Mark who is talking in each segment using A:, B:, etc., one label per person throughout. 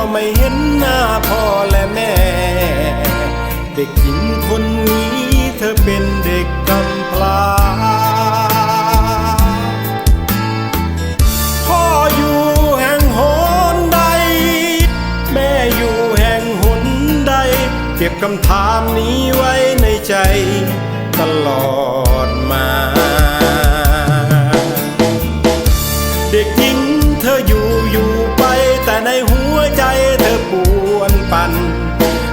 A: ็ไม่เห็นหน้าพ่อและแม่ เด็กหญิงคนนี้เธอเป็นเด็กกำพร้าพ่ออยู่แห่งหนใด แม่อยู่แห่งหนใด เก็บคำถามนี้ไว้ในใจตลอด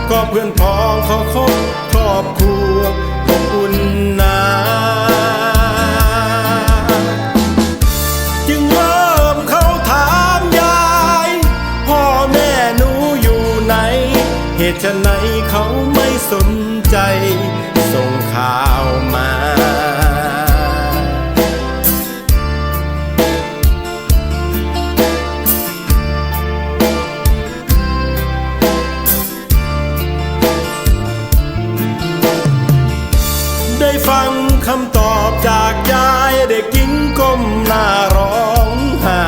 A: ก็เพื่อนพ้องเขาคบครอบครัวอบอุ่นนาจึงเริ่มเขาถามยาย พ่อแม่หนูอยู่ไหน เหตุไฉนเขาไม่สนใจ ส่งข่าว ได้ฟังคำตอบจากยายเด็กหญิงก้มหน้าร้องไห้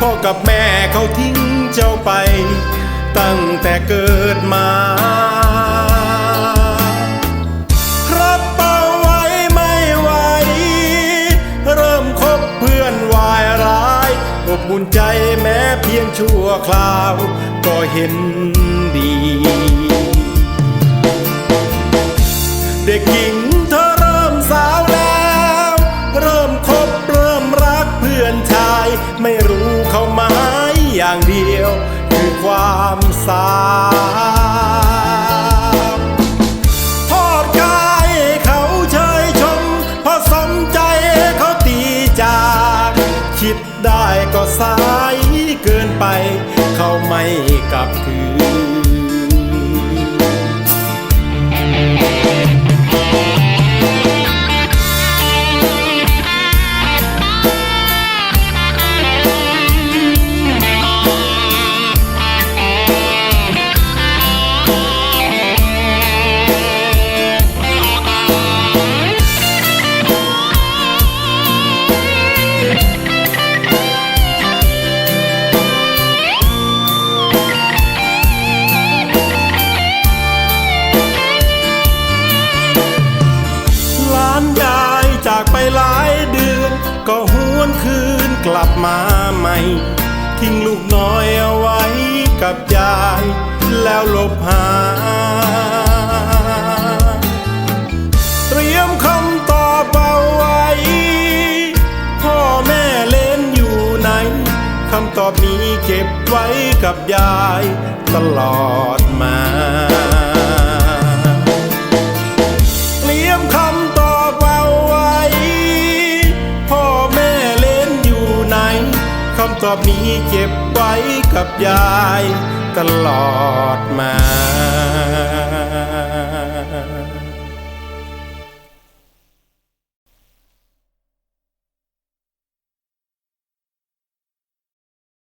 A: พ่อกับแม่เขาทิ้งเจ้าไป ตั้งแต่เกิดมารับเอาไว้ไม่ไหวเริ่มคบเพื่อนวายร้ายอบอุ่นใจแม้เพียงชั่วคราว ก็เห็นดี เด็กหญิง ไม่รู้เขาหมายอย่างเดียวคือความสาบทอดกายเขาเชยชมพอสมใจเขาตีจาก คิดได้ก็สายเกินไป เขาไม่กลับคืน ก็หวนคืนกลับมาใหม่ ทิ้งลูกน้อยเอาไว้กับยาย แล้วหลบหา เตรียมคำตอบเอาไว้ พ่อแม่เล่นอยู่ไหนคำตอบนี้เก็บไว้กับยาย ตลอดมา ก็มีเก็บไว้กับยายตลอดมา